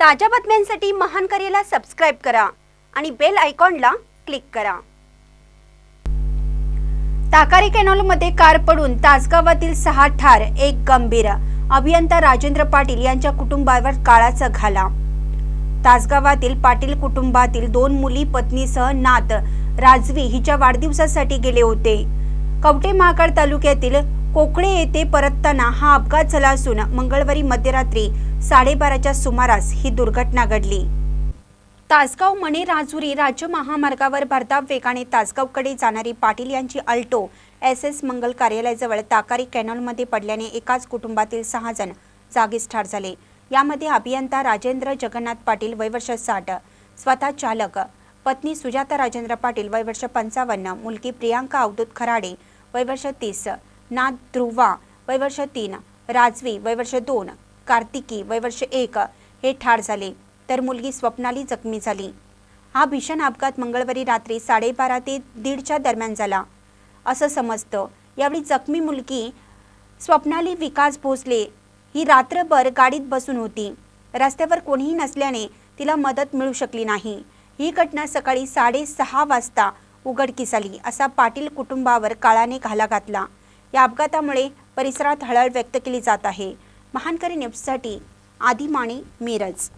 ताज्या बातम्यांसाठी महान करेला सबस्क्राईब करा आणि बेल आयकॉनला क्लिक करा. ताकारी कॅनॉलमध्ये कार पडून तासगावातील सहा ठार एक गंभीर अभियंता राजेंद्र पाटील यांच्या कुटुंबावर काळाचा घाला तासगावातील पाटील कुटुंबातील दोन मुली पत्नीसह नात राजवी हिच्या वाढदिवसासाठी गेले होते. कवटे महाकाळ तालुक्यातील कोकळे येथे परतताना हा अपघात झाला असून मंगळवारी मध्यरात्री साडेबाराच्या सुमारास ही दुर्घटना घडली. तासगाव मणे राजुरी राज्य महामार्गावर भरधाव वेगाने तासगावकडे जाणारी पाटील यांची अल्टो एस एस मंगल कार्यालयाजवळ ताकारी कॅनॉलमध्ये पडल्याने एकाच कुटुंबातील सहा जण जागीच ठार झाले. यामध्ये अभियंता राजेंद्र जगन्नाथ पाटील वयवर्ष साठ स्वतः चालक पत्नी सुजाता राजेंद्र पाटील वयवर्ष पंचावन्न मुलगी प्रियांका अवधूत खराडे वयवर्ष तीस नाथ ध्रुवा वयवर्ष तीन राजवी वयवर्ष दोन कार्तिकी वयवर्ष एक हे ठार झाले. तर मुलगी स्वप्नाली जखमी झाली. हा भीषण अपघात मंगळवारी रात्री साडेबारा ते दीडच्या दरम्यान झाला. असं समजतं यावेळी जखमी मुलगी स्वप्नाली विकास भोसले ही रात्रभर गाडीत बसून होती. रस्त्यावर कोणीही नसल्याने तिला मदत मिळू शकली नाही. ही घटना सकाळी साडेसहा वाजता उघडकीस आली असा पाटील कुटुंबावर काळाने घाला घातला. या अपघातामुळे परिसरात हळहळ व्यक्त केली जात आहे. महानकरी न्यूजसाठी आदिमाणी मिरज.